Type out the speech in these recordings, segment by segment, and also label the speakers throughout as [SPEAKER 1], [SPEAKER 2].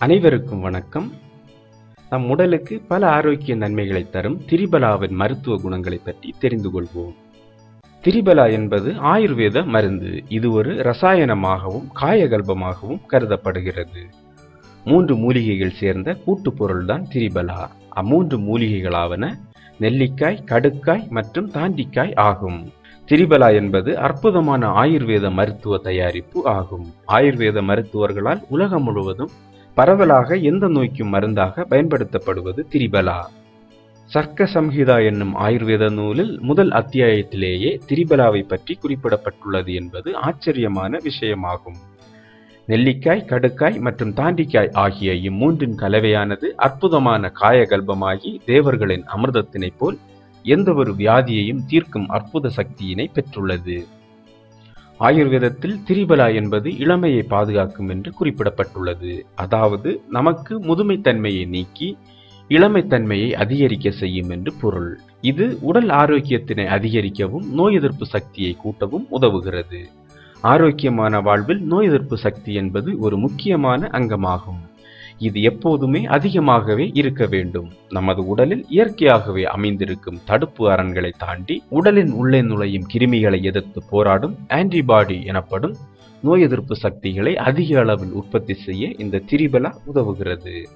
[SPEAKER 1] அனைவருக்கும் வணக்கம். நம் உடலுக்கு பல ஆரோக்கிய நன்மைகளை தரும் திரிபலாவின் மருத்துவ குணங்களை பற்றி தெரிந்து கொள்வோம். திரிபலா என்பது ஆயுர்வேத மருந்து. இது ஒரு ரசாயனமாகவும் காயகல்பமாகவும் கருதப்படுகிறது. மூன்று மூலிகைகள் சேர்ந்த கூட்டு பொருள்தான் திரிபலா. அம்மூன்று மூலிகைகளாவன நெல்லிக்காய் கடுக்காய் மற்றும் தாண்டிக்காய் ஆகும். திரிபலா என்பது அற்புதமான ஆயுர்வேத மருத்துவ தயாரிப்பு ஆகும். ஆயுர்வேத மருத்துவர்களால் உலகம் முழுவதும் பரவலாக எந்த நோய்க்கும் மருந்தாக பயன்படுத்தப்படுவது திரிபலா. சர்க்க சம்ஹிதா என்னும் ஆயுர்வேத நூலில் முதல் அத்தியாயத்திலேயே திரிபலாவை பற்றி குறிப்பிடப்பட்டுள்ளது என்பது ஆச்சரியமான விஷயமாகும். நெல்லிக்காய் கடுக்காய் மற்றும் தாண்டிக்காய் ஆகிய இம்மூன்றின் கலவையானது அற்புதமான காயகல்பமாகி தேவர்களின் அமிர்தத்தினைப் போல் எந்த ஒரு வியாதியையும் தீர்க்கும் அற்புத சக்தியினை பெற்றுள்ளது. ஆயுர்வேதத்தில் திரிபலா என்பது இளமையை பாதுகாக்கும் என்று குறிப்பிடப்பட்டுள்ளது. அதாவது நமக்கு முதுமைத்தன்மையை நீக்கி இளமைத்தன்மையை அதிகரிக்க செய்யும் என்று பொருள். இது உடல் ஆரோக்கியத்தினை அதிகரிக்கவும் நோய் எதிர்ப்பு சக்தியை கூட்டவும் உதவுகிறது. ஆரோக்கியமான வாழ்வில் நோய் எதிர்ப்பு சக்தி என்பது ஒரு முக்கியமான அங்கமாகும். இது எப்போதுமே அதிகமாகவே இருக்க வேண்டும். நமது உடலில் இயற்கையாகவே அமைந்திருக்கும் தடுப்பு அரண்களை தாண்டி உடலின் உள்ளே நுழையும் கிருமிகளை எதிர்த்து போராடும் ஆன்டிபாடி எனப்படும் நோய் எதிர்ப்பு சக்திகளை அதிக அளவில் உற்பத்தி செய்ய இந்த திரிபலா உதவுகிறது.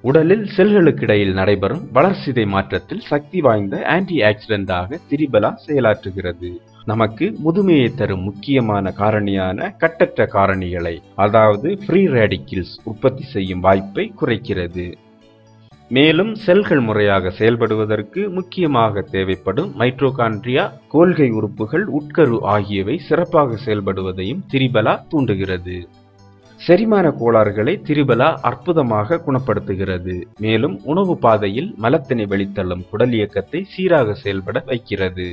[SPEAKER 1] உடலில் செல்களுக்கிடையில் நடைபெறும் வளர்சிதை மாற்றத்தில் சக்தி வாய்ந்த ஆன்டி ஆக்சிடென்டாக திரிபலா செயலாற்றுகிறது. நமக்கு முதுமையை தரும் முக்கியமான காரணியான கட்டற்ற காரணிகளை அதாவது ஃப்ரீ ரேடிக்கிள்ஸ் உற்பத்தி செய்யும் வாய்ப்பை குறைக்கிறது. மேலும் செல்கள் முறையாக செயல்படுவதற்கு முக்கியமாக தேவைப்படும் மைட்ரோகான்ட்ரியா கோல்கை உறுப்புகள் உட்கரு ஆகியவை சிறப்பாக செயல்படுவதையும் திரிபலா தூண்டுகிறது. செரிமான கோளாறுகளை திரிபலா அற்புதமாக குணப்படுத்துகிறது. மேலும் உணவு பாதையில் மலத்தினை வெளித்தள்ளும் குடல் இயக்கத்தை சீராக செயல்பட வைக்கிறது.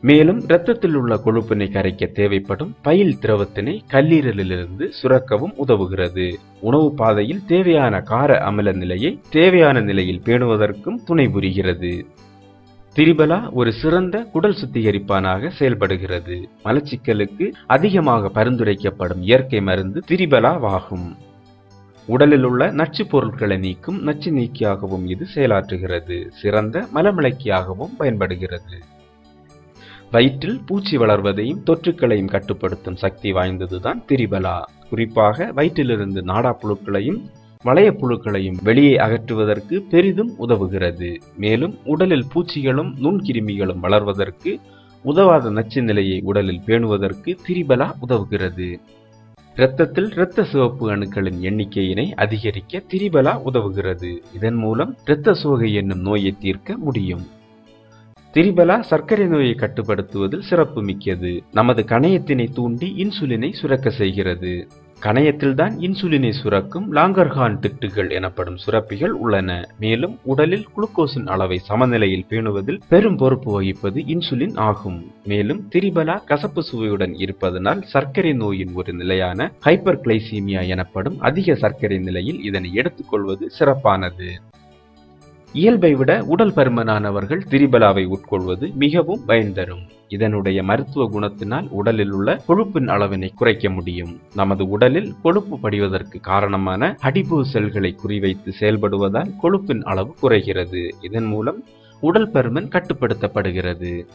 [SPEAKER 1] மேலும் இரத்தத்தில் உள்ள கொழுப்பினை கரைக்க தேவைப்படும் பயில் திரவத்தினை கல்லீரலிலிருந்து சுரக்கவும் உதவுகிறது. உணவு பாதையில் தேவையான கார அமில நிலையை தேவையான நிலையில் பேணுவதற்கும் துணை புரிகிறது. திரிபலா ஒரு சிறந்த குடல் சுத்திகரிப்பானாக செயல்படுகிறது. மலச்சிக்கலுக்கு அதிகமாக பரிந்துரைக்கப்படும் இயற்கை மருந்து திரிபலாவாகும். உடலில் உள்ள நச்சு பொருட்களை நீக்கும் நச்சு நீக்கியாகவும் இது செயலாற்றுகிறது. சிறந்த மலமிளக்கியாகவும் பயன்படுகிறது. வயிற்றில் பூச்சி வளர்வதையும் தொற்றுக்களையும் கட்டுப்படுத்தும் சக்தி வாய்ந்ததுதான் திரிபலா. குறிப்பாக வயிற்றிலிருந்து நாடா புழுக்களையும் வளைய புழுக்களையும் வெளியே அகற்றுவதற்கு பெரிதும் உதவுகிறது. மேலும் உடலில் பூச்சிகளும் நுண்கிருமிகளும் வளர்வதற்கு உதவாத நச்சு நிலையை உடலில் பேணுவதற்கு திரிபலா உதவுகிறது. இரத்தத்தில் இரத்த சிவப்பு அணுக்களின் எண்ணிக்கையினை அதிகரிக்க திரிபலா உதவுகிறது. இதன் மூலம் இரத்த சோகை என்னும் நோயை தீர்க்க முடியும். திரிபலா சர்க்கரை நோயை கட்டுப்படுத்துவதில் சிறப்பு மிக்கது நமது கணையத்தினை தூண்டி இன்சுலினை சுரக்க செய்கிறது. கணையத்தில்தான் இன்சுலினை சுரக்கும் லாங்கர்ஹான் திட்டுகள் எனப்படும் சுரப்பிகள் உள்ளன. மேலும் உடலில் குளுக்கோஸின் அளவை சமநிலையில் பேணுவதில் பெரும் பொறுப்பு வகிப்பது இன்சுலின் ஆகும். மேலும் திரிபலா கசப்பு சுவையுடன் இருப்பதனால் சர்க்கரை நோயின் ஒரு நிலையான ஹைப்பர் கிளைசீமியா எனப்படும் அதிக சர்க்கரை நிலையில் இதனை எடுத்துக்கொள்வது சிறப்பானது. இயல்பை விட உடல் பருமனானவர்கள் திரிபலாவை உட்கொள்வது மிகவும் பயன் தரும். இதனுடைய மருத்துவ குணத்தினால் உடலில் உள்ள கொழுப்பின் அளவினை குறைக்க முடியும். நமது உடலில் கொழுப்பு படிவதற்கு காரணமான அடிப்பு செல்களை குறிவைத்து செயல்படுவதால் கொழுப்பின் அளவு குறைகிறது. இதன் மூலம் உடல் பருமன் கட்டுப்படுத்தப்படுகிறது.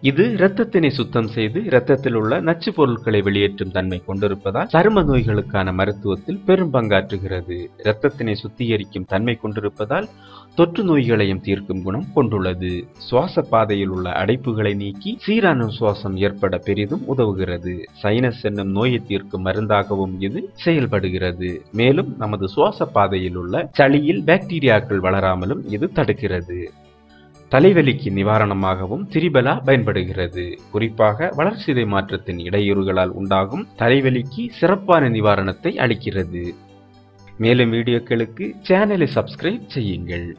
[SPEAKER 1] இது இரத்தத்தினை சுத்தம் செய்து இரத்தத்தில் உள்ள நச்சு பொருட்களை வெளியேற்றும் தன்மை கொண்டிருப்பதால் சரும நோய்களுக்கான மருத்துவத்தில் பெரும் பங்காற்றுகிறது. இரத்தத்தினை சுத்திகரிக்கும் தன்மை கொண்டிருப்பதால் தொற்று நோய்களையும் தீர்க்கும் குணம் கொண்டுள்ளது. சுவாச பாதையில் உள்ள அடைப்புகளை நீக்கி சீரான சுவாசம் ஏற்பட பெரிதும் உதவுகிறது. சைனஸ் என்னும் நோயை தீர்க்கும் மருந்தாகவும் இது செயல்படுகிறது. மேலும் நமது சுவாச பாதையில் உள்ள சளியில் பாக்டீரியாக்கள் வளராமலும் இது தடுக்கிறது. தலைவலிக்கு நிவாரணமாகவும் திரிபலா பயன்படுகிறது. குறிப்பாக வளர்சிதை மாற்றத்தின் இடையூறுகளால் உண்டாகும் தலைவலிக்கு சிறப்பான நிவாரணத்தை அளிக்கிறது. மேலும் வீடியோக்களுக்கு சேனலை சப்ஸ்கிரைப் செய்யுங்கள்.